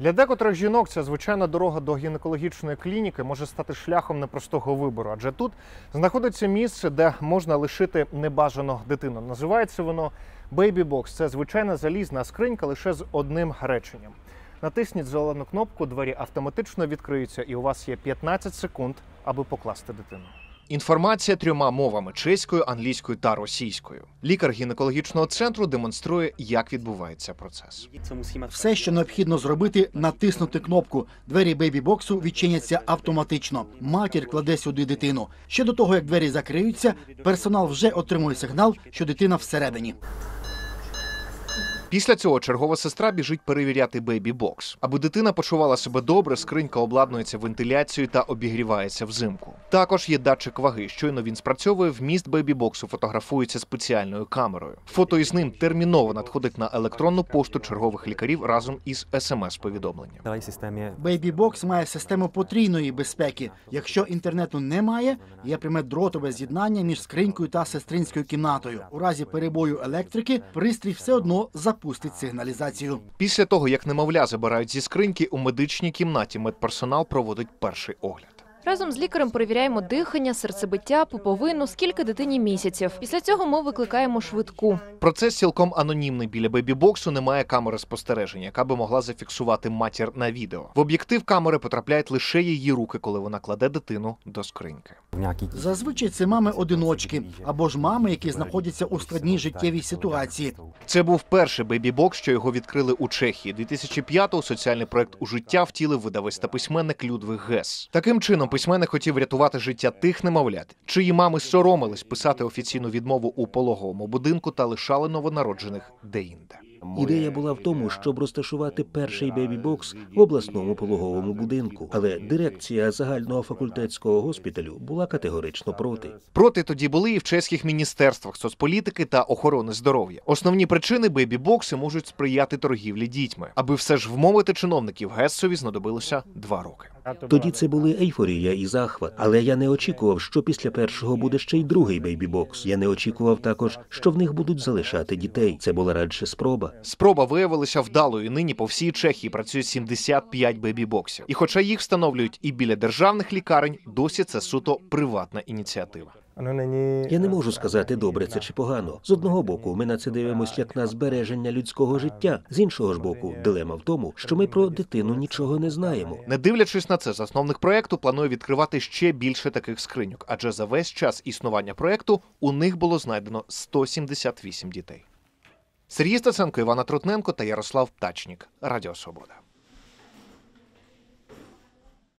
Для декотрих жінок ця звичайна дорога до гінекологічної клініки може стати шляхом непростого вибору, адже тут знаходиться місце, де можна лишити небажану дитину. Називається воно Box. Це звичайна залізна скринька лише з одним реченням. Натисніть зелену кнопку, двері автоматично відкриються, і у вас є 15 секунд, аби покласти дитину. Інформація трьома мовами чеською, англійською та російською. Лікар гінекологічного центру демонструє, як відбувається процес. Все, що необхідно зробити, натиснути кнопку. Двері бейбі-боксу відчиняться автоматично. Матір кладе сюди дитину. Ще до того, як двері закриються, персонал вже отримує сигнал, що дитина всередині. Після цього чергова сестра біжить перевіряти бейбі-бокс. Аби дитина почувала себе добре, скринька обладнується вентиляцією та обігрівається взимку. Також є датчик ваги. Щойно він спрацьовує, вміст бейбі-боксу фотографується спеціальною камерою. Фото із ним терміново надходить на електронну пошту чергових лікарів разом із смс-повідомленням. Бейбі-бокс має систему потрійної безпеки. Якщо інтернету немає, є пряме дротове з'єднання між скринькою та сестринською кімнатою. У разі перебою електрики пристрій все одно запустить сигналізацію. Після того, як немовля забирають зі скриньки, у медичній кімнаті медперсонал проводить перший огляд. Разом з лікарем перевіряємо дихання, серцебиття, пуповину, скільки дитині місяців. Після цього ми викликаємо швидку. Процес цілком анонімний. Біля бейбі-боксу немає камери спостереження, яка би могла зафіксувати матір на відео. В об'єктив камери потрапляють лише її руки, коли вона кладе дитину до скриньки. Зазвичай це мами одиночки або ж мами, які знаходяться у складній життєвій ситуації. Це був перший бейбі-бокс, що його відкрили у Чехії. 2005-го соціальний проект у життя втілив видавець та письменник Людвиг Гес. Таким чином, письменник хотів врятувати життя тих немовлят, чиї мами соромились писати офіційну відмову у пологовому будинку та лишали новонароджених деінде. Ідея була в тому, щоб розташувати перший бейбі-бокс в обласному пологовому будинку, але дирекція загального факультетського госпіталю була категорично проти. Проти тоді були і в чеських міністерствах соцполітики та охорони здоров'я. Основні причини бейбі-бокси можуть сприяти торгівлі дітьми. Аби все ж вмовити чиновників Гессові знадобилося два роки. Тоді це були ейфорія і захват. Але я не очікував, що після першого буде ще й другий бейбі-бокс. Я не очікував також, що в них будуть залишати дітей. Це була радше спроба. Спроба виявилася вдалою. Нині по всій Чехії працює 75 бейбі-боксів. І хоча їх встановлюють і біля державних лікарень, досі це суто приватна ініціатива. Я не можу сказати, добре це чи погано. З одного боку, ми на це дивимося як на збереження людського життя. З іншого ж боку, дилема в тому, що ми про дитину нічого не знаємо. Не дивлячись на це, засновник проекту планує відкривати ще більше таких скриньок, адже за весь час існування проекту у них було знайдено 178 дітей. Сергій Стаценко, Івана Трутненко та Ярослав Птачнік. Радіо Свобода.